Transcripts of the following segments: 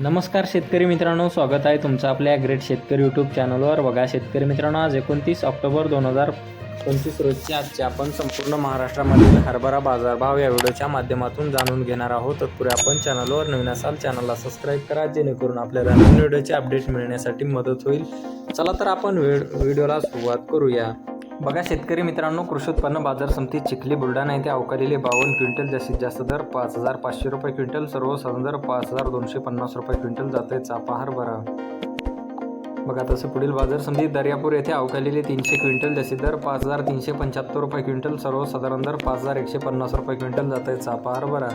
नमस्कार शेतकरी मित्रांनो स्वागत आहे तुमचं आपल्या ग्रेट शेतकरी यूट्यूब चॅनलवर बघा शेतकरी मित्रांनो आज एकोणतीस ऑक्टोबर दोन हजार पंचवीस रोजची आजची आपण संपूर्ण महाराष्ट्रामधील हरभरा बाजारभाव या व्हिडिओच्या माध्यमातून जाणून घेणार आहोत. तत्पूर्वी आपण चॅनलवर नवीन असाल चॅनलला सबस्क्राईब करा जेणेकरून आपल्याला नवीन व्हिडिओचे अपडेट मिळण्यासाठी मदत होईल. चला तर आपण व्हिड व्हिडिओला सुरुवात करूया. बघा शेतकरी मित्रांनो कृषी उत्पन्न बाजार समिती चिखली बुलढाणा येथे अवकालेले बावन्न क्विंटल जास्तीत जास्त दर पाच हजार पाचशे रुपये क्विंटल सर्वसाधारण दर पाच हजार दोनशे पन्नास रुपये क्विंटल जाते चापा हरभरा बघा तसं पुढील बाजार समिती दर्यापूर येथे अवकालेले तीनशे क्विंटल जास्तीत दर पाच हजार तीनशे पंच्याहत्तर रुपये क्विंटल सर्वसाधारण दर पाच हजार एकशे पन्नास रुपये क्विंटल जाते चापा बरा.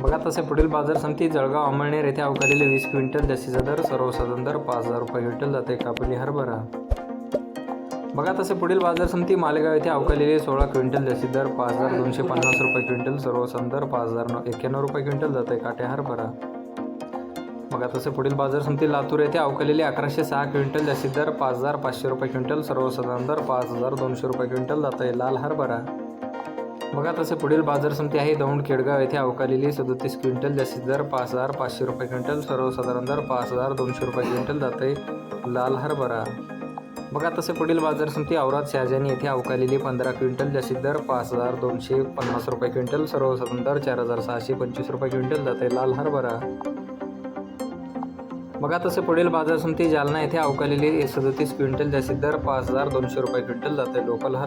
बघा तसे पुढील बाजार समिती जळगाव अमळनेर येथे अवकालेले वीस क्विंटल जास्तीचा दर सर्वसाधारण दर पाच हजार रुपये क्विंटल जाते कापली हरभरा बघा तसे पुढील बाजार समिती मालेगाव येथे अवकालेले सोळा क्विंटल जास्तीत दर पाच हजार दोनशे पन्नास रुपये क्विंटल सर्व दर पाच हजार नऊ एक्क्याण्णव रुपये क्विंटल जाते काटे हरभरा बघा तसे पुढील बाजार समिती लातूर येथे अवकालेले अकराशे सहा क्विंटल जास्तीत दर पाच हजार पाचशे रुपये क्विंटल सर्वसाधारण दर पाच हजार दोनशे रुपये क्विंटल जाते लाल हरभरा बघा तसे पुढील बाजार समिती आहे दौंड खेडगाव येथे अवकालेली सदोतीस क्विंटल जास्तीत दर पाच हजार पाचशे रुपये क्विंटल सर्वसाधारण दर पाच हजार दोनशे रुपये क्विंटल जाते लाल हरभरा बघा तसे पुढील बाजार समिती औरात शहाजानी येथे अवकालेली पंधरा क्विंटल जास्तीत दर पाच हजार दोनशे पन्नास रुपये क्विंटल सर्वसाधारण दर चार हजार सहाशे पंचवीस रुपये क्विंटल जाते लाल हरभरा. बघा तसे पुढील बाजार समिती जालना येथे अवकालेली सदतीस क्विंटल जास्तीत दर पाच हजार दोनशे रुपये क्विंटल जाते लोकल हर